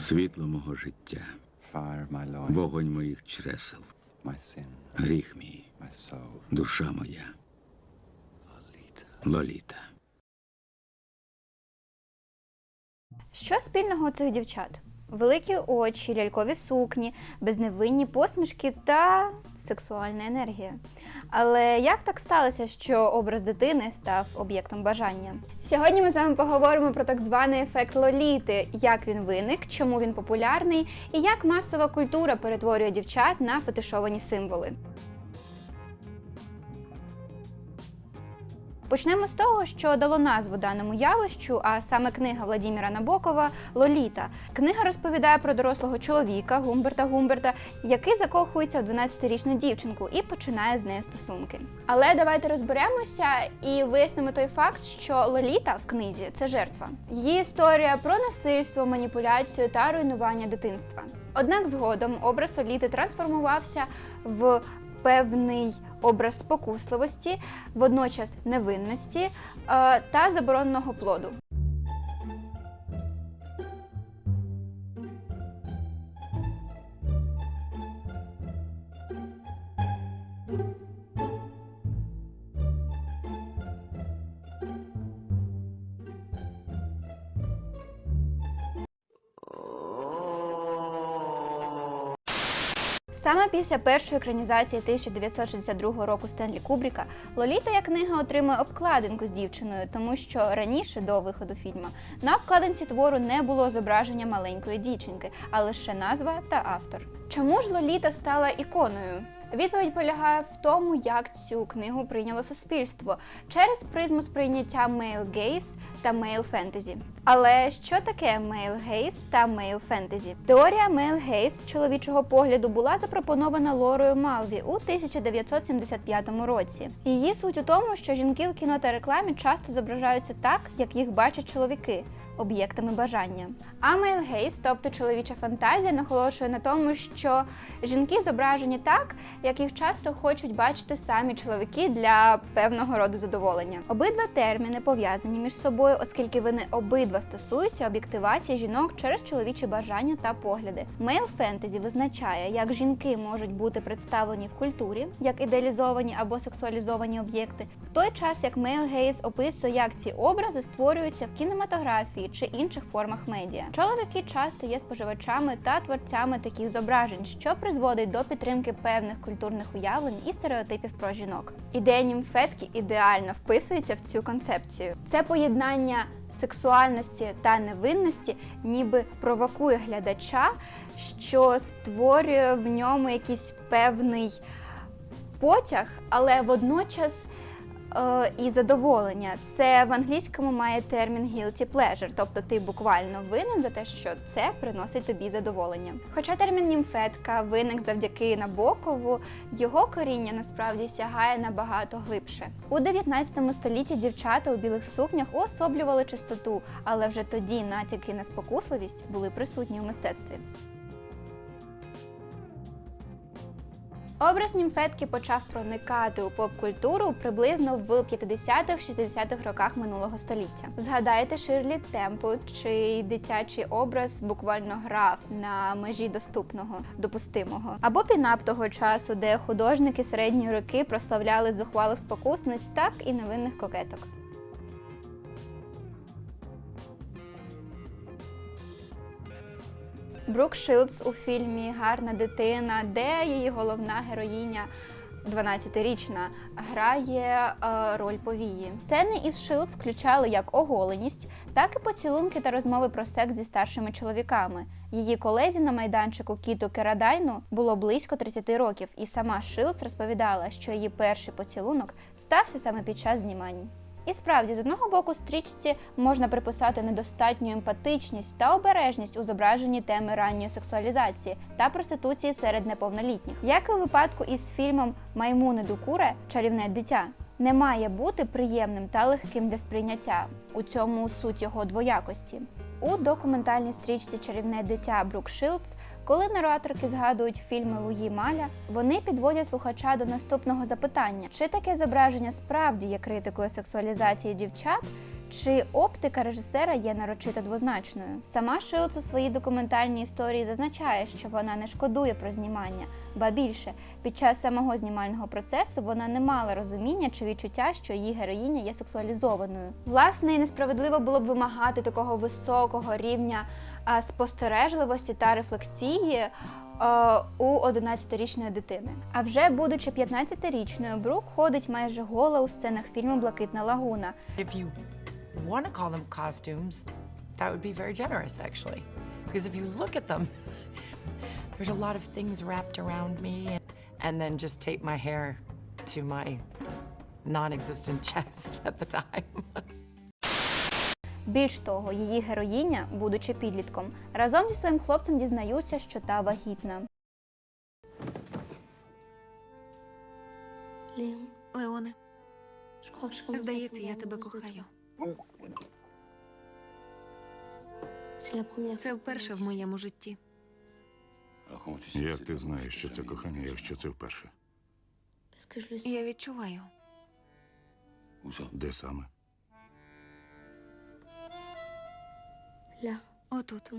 світло мого життя, вогонь моїх чресел, гріх мій, душа моя, Лоліта. Що спільного у цих дівчат? Великі очі, лялькові сукні, безневинні посмішки та сексуальна енергія. Але як так сталося, що образ дитини став об'єктом бажання? Сьогодні ми з вами поговоримо про так званий ефект лоліти, як він виник, чому він популярний і як масова культура перетворює дівчат на фетишовані символи. Почнемо з того, що дало назву даному явищу, а саме книга Владіміра Набокова Лоліта. Книга розповідає про дорослого чоловіка Гумберта Гумберта, який закохується в 12-річну дівчинку і починає з нею стосунки. Але давайте розберемося і вияснимо той факт, що Лоліта в книзі це жертва. Її історія про насильство, маніпуляцію та руйнування дитинства. Однак згодом образ Лоліти трансформувався в певний образ спокусливості, водночас невинності е, та забороненого плоду. Саме після першої екранізації 1962 року Стенлі Кубріка Лоліта як книга отримує обкладинку з дівчиною, тому що раніше до виходу фільму на обкладинці твору не було зображення маленької дівчинки, а лише назва та автор. Чому ж Лоліта стала іконою? Відповідь полягає в тому, як цю книгу прийняло суспільство через призму сприйняття male gaze та male fantasy. Але що таке male gaze та male fantasy? Теорія male gaze чоловічого погляду була запропонована Лорою Малві у 1975 році. Її суть у тому, що жінки в кіно та рекламі часто зображаються так, як їх бачать чоловіки об'єктами бажання. А male gaze, тобто чоловіча фантазія, наголошує на тому, що жінки зображені так, як їх часто хочуть бачити самі чоловіки для певного роду задоволення. Обидва терміни пов'язані між собою, оскільки вони обидва стосуються об'єктивації жінок через чоловічі бажання та погляди. Мейл фентезі визначає, як жінки можуть бути представлені в культурі як ідеалізовані або сексуалізовані об'єкти, в той час як Мейл Гейс описує, як ці образи створюються в кінематографії чи інших формах медіа. Чоловіки часто є споживачами та творцями таких зображень, що призводить до підтримки певних культурних уявлень і стереотипів про жінок. Ідея німфетки ідеально вписується в цю концепцію. Це поєднання сексуальності та невинності, ніби провокує глядача, що створює в ньому якийсь певний потяг, але водночас і задоволення. Це в англійському має термін guilty pleasure, тобто ти буквально винен за те, що це приносить тобі задоволення. Хоча термін німфетка виник завдяки Набокову, його коріння насправді сягає набагато глибше. У 19 столітті дівчата у білих сукнях уособлювали чистоту, але вже тоді натяки на спокусливість були присутні у мистецтві. Образ німфетки почав проникати у поп-культуру приблизно в 50-60-х роках минулого століття. Згадайте Ширлі Темпл, чий дитячий образ буквально грав на межі доступного, допустимого, або пінап того часу, де художники середньої роки прославляли зухвалих спокусниць, так і невинних кокеток. Брук Шилдс у фільмі Гарна дитина, де її головна героїня. 12-річна грає е, роль повії. Сцени із Шилдс включали як оголеність, так і поцілунки та розмови про секс зі старшими чоловіками. Її колезі на майданчику Кіту Керадайну було близько 30 років, і сама Шилдс розповідала, що її перший поцілунок стався саме під час знімань. І справді, з одного боку, стрічці можна приписати недостатню емпатичність та обережність у зображенні теми ранньої сексуалізації та проституції серед неповнолітніх, як і у випадку із фільмом Маймуни Дукуре Чарівне дитя. Не має бути приємним та легким для сприйняття. У цьому суть його двоякості. У документальній стрічці Чарівне дитя Брук Шилдс, коли нараторки згадують фільми Луї Маля, вони підводять слухача до наступного запитання: чи таке зображення справді є критикою сексуалізації дівчат, Чи оптика режисера є нарочито двозначною? Сама Шилц у своїй документальній історії зазначає, що вона не шкодує про знімання, ба більше під час самого знімального процесу вона не мала розуміння чи відчуття, що її героїня є сексуалізованою. Власне, і несправедливо було б вимагати такого високого рівня спостережливості та рефлексії е, у 11-річної дитини. А вже будучи 15-річною, Брук ходить майже гола у сценах фільму Блакитна лагуна. Want to call them costumes, that would be very generous, actually. Because if you look at them, there's a lot of things wrapped around me, and, and then just tape my hair to my non existent chest at the time. Більш того, її героїня, будучи підлітком, разом зі своїм хлопцем дізнаються, що та вагітна. Ліам, Леоне, здається, я тебе кохаю. Це вперше в моєму житті. Як ти знаєш, що це кохання, якщо це вперше? Я відчуваю. Де саме? Отут.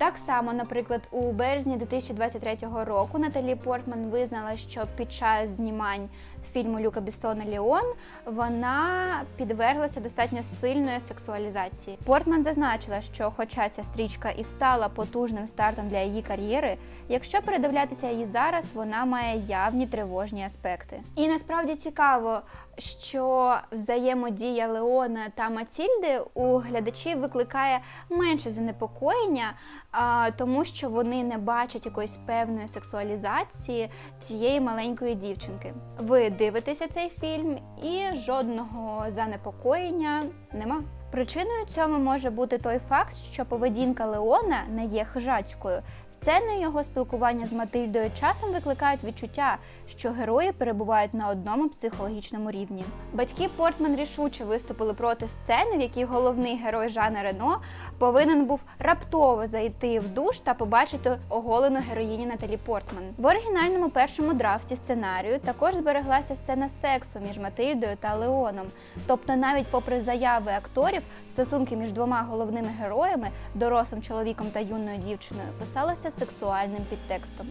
Так само, наприклад, у березні 2023 року Наталі Портман визнала, що під час знімань фільму Люка Бессона Леон вона підверглася достатньо сильної сексуалізації. Портман зазначила, що, хоча ця стрічка і стала потужним стартом для її кар'єри, якщо передивлятися її зараз, вона має явні тривожні аспекти. І насправді цікаво, що взаємодія Леона та Матільди у глядачів викликає менше занепокоєння, тому що вони не бачать якоїсь певної сексуалізації цієї маленької дівчинки. Ви дивитеся цей фільм і жодного занепокоєння нема. Причиною цьому може бути той факт, що поведінка Леона не є хижацькою. Сцени його спілкування з Матильдою часом викликають відчуття, що герої перебувають на одному психологічному рівні. Батьки Портман рішуче виступили проти сцени, в якій головний герой Жана Рено повинен був раптово зайти в душ та побачити оголену героїню Наталі Портман. В оригінальному першому драфті сценарію також збереглася сцена сексу між Матильдою та Леоном. Тобто, навіть попри заяви акторів, стосунки між двома головними героями, дорослим чоловіком та юною дівчиною, писалися сексуальним підтекстом.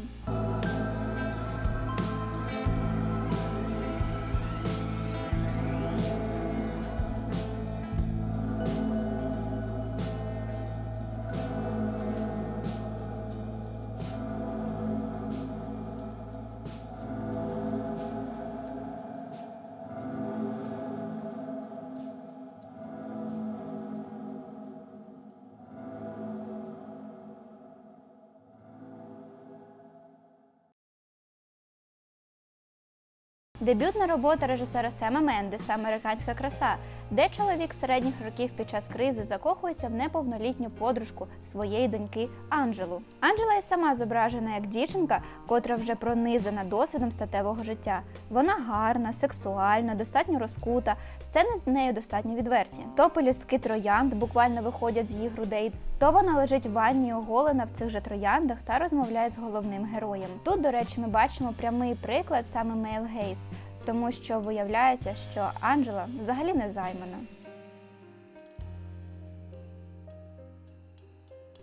Дебютна робота режисера Сема Мендеса Американська краса, де чоловік середніх років під час кризи закохується в неповнолітню подружку своєї доньки Анджелу. Анджела і сама зображена як дівчинка, котра вже пронизана досвідом статевого життя. Вона гарна, сексуальна, достатньо розкута. Сцени з нею достатньо відверті. То пелюстки троянд буквально виходять з її грудей, то вона лежить в ванні оголена в цих же трояндах та розмовляє з головним героєм. Тут, до речі, ми бачимо прямий приклад саме Мейл Гейс, тому що виявляється, що Анджела взагалі не займана.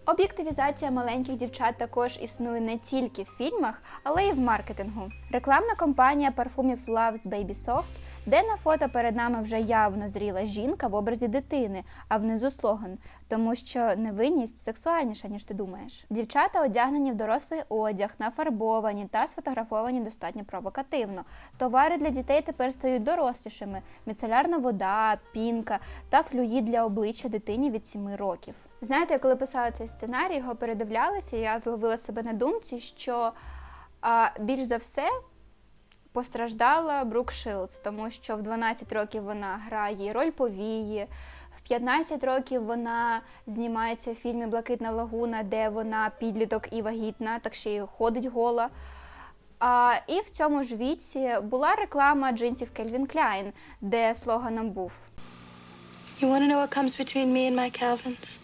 Об'єктивізація маленьких дівчат також існує не тільки в фільмах, але й в маркетингу. Рекламна кампанія парфумів Love's Baby Soft, де на фото перед нами вже явно зріла жінка в образі дитини, а внизу слоган, тому що невинність сексуальніша, ніж ти думаєш. Дівчата одягнені в дорослий одяг, нафарбовані та сфотографовані достатньо провокативно. Товари для дітей тепер стають дорослішими: міцелярна вода, пінка та флюїд для обличчя дитині від 7 років. Знаєте, я коли писала цей сценарій, його передивлялася, я зловила себе на думці, що а, більш за все постраждала Брук Шилдс, тому що в 12 років вона грає роль повії. В 15 років вона знімається в фільмі Блакитна лагуна, де вона підліток і вагітна, так ще й ходить гола. А, і в цьому ж віці була реклама джинсів Calvin Klein, де слоганом був You want to know what comes between me and my Calvins?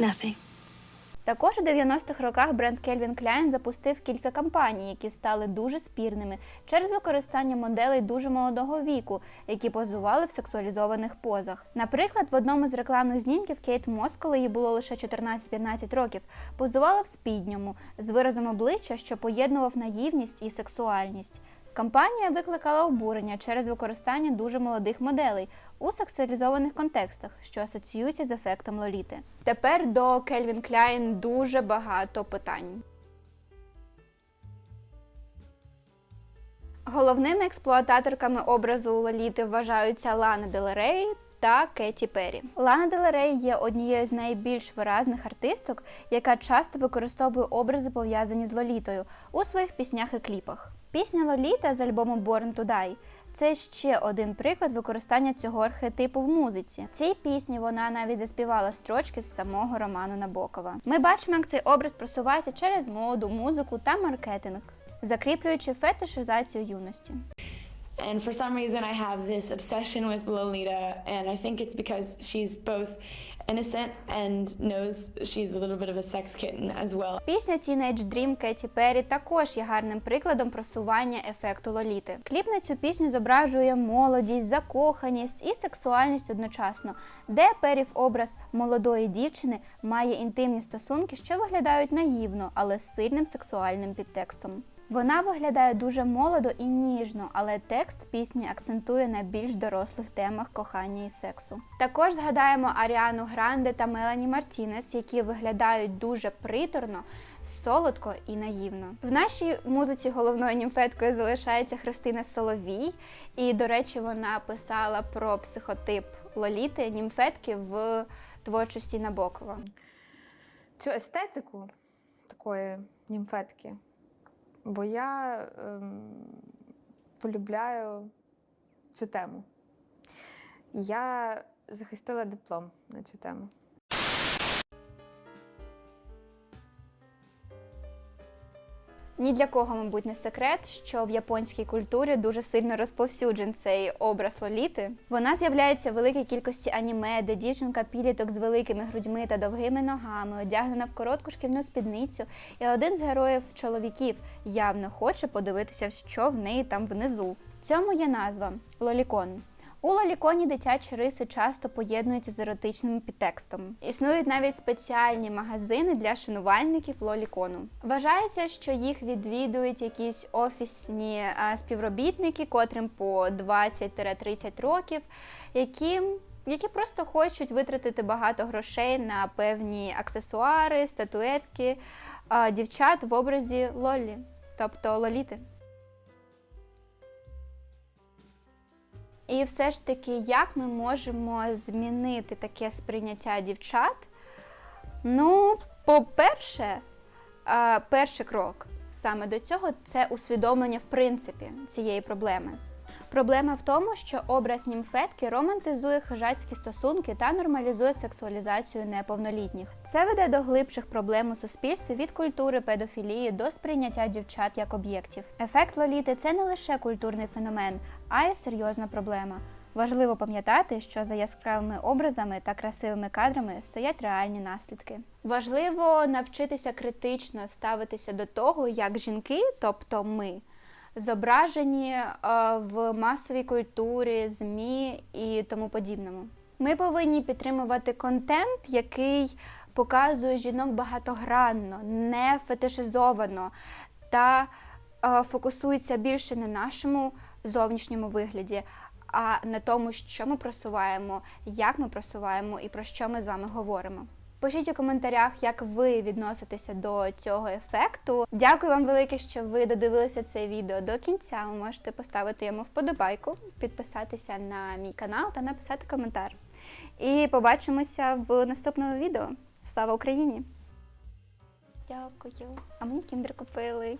Nothing. Також у 90-х роках бренд Calvin Klein запустив кілька кампаній, які стали дуже спірними через використання моделей дуже молодого віку, які позували в сексуалізованих позах. Наприклад, в одному з рекламних знімків Кейт Мос, коли їй було лише 14-15 років, позувала в спідньому з виразом обличчя, що поєднував наївність і сексуальність. Кампанія викликала обурення через використання дуже молодих моделей у сексуалізованих контекстах, що асоціюються з ефектом лоліти. Тепер до Calvin Klein дуже багато питань. Головними експлуататорками образу Лоліти вважаються Лана Дель Рей та Кеті Перрі. Лана Дель Рей є однією з найбільш виразних артисток, яка часто використовує образи, пов'язані з Лолітою, у своїх піснях і кліпах. Пісня Лоліта з альбому Born to Die – це ще один приклад використання цього архетипу в музиці. В цій пісні вона навіть заспівала строчки з самого Роману Набокова. Ми бачимо, як цей образ просувається через моду, музику та маркетинг, закріплюючи фетишизацію юності. And for some reason, I have this obsession with Lolita, and I think it's because she's both innocent and knows she's a little bit of a sex kitten as well. Пісня Teenage Dream Кеті Перрі також є гарним прикладом просування ефекту Лоліти. Кліп на цю пісню зображує молодість, закоханість і сексуальність одночасно, де Перрі в образ молодої дівчини має інтимні стосунки, що виглядають наївно, але з сильним сексуальним підтекстом. Вона виглядає дуже молодо і ніжно, але текст пісні акцентує на більш дорослих темах кохання і сексу. Також згадаємо Аріану Гранде та Мелані Мартінес, які виглядають дуже приторно, солодко і наївно. В нашій музиці головною німфеткою залишається Христина Соловій, і, до речі, вона писала про психотип Лоліти німфетки в творчості Набокова. цю естетику такої німфетки, бо я ем, полюбляю цю тему. Я захистила диплом на цю тему. Ні для кого, мабуть, не секрет, що в японській культурі дуже сильно розповсюджен цей образ Лоліти. Вона з'являється в великій кількості аніме, де дівчинка підліток з великими грудьми та довгими ногами, одягнена в коротку шкільну спідницю, і один з героїв чоловіків явно хоче подивитися, що в неї там внизу. Цьому є назва Лолікон. У лоліконі дитячі риси часто поєднуються з еротичним підтекстом. Існують навіть спеціальні магазини для шанувальників лолікону. Вважається, що їх відвідують якісь офісні співробітники, котрим по 20-30 років, які які просто хочуть витратити багато грошей на певні аксесуари, статуетки дівчат в образі Лолі, тобто лоліти. І все ж таки, як ми можемо змінити таке сприйняття дівчат? Ну, по-перше, е, перший крок саме до цього це усвідомлення в принципі цієї проблеми. Проблема в тому, що образ німфетки романтизує хижацькі стосунки та нормалізує сексуалізацію неповнолітніх. Це веде до глибших проблем у суспільстві від культури педофілії до сприйняття дівчат як об'єктів. Ефект лоліти це не лише культурний феномен, а й серйозна проблема. Важливо пам'ятати, що за яскравими образами та красивими кадрами стоять реальні наслідки. Важливо навчитися критично ставитися до того, як жінки, тобто ми, зображені е, в масовій культурі, ЗМІ і тому подібному. Ми повинні підтримувати контент, який показує жінок багатогранно, не фетишизовано та е, фокусується більше на нашому зовнішньому вигляді, а на тому, що ми просуваємо, як ми просуваємо і про що ми з вами говоримо. Пишіть у коментарях, як ви відноситеся до цього ефекту. Дякую вам велике, що ви додивилися це відео до кінця. Ви можете поставити йому вподобайку, підписатися на мій канал та написати коментар. І побачимося в наступному відео. Слава Україні! Дякую. А мені кіндер купили.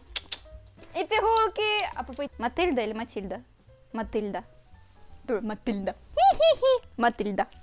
І пігулки! А попить Матильда чи Матільда? Матильда. Матильда. Матильда.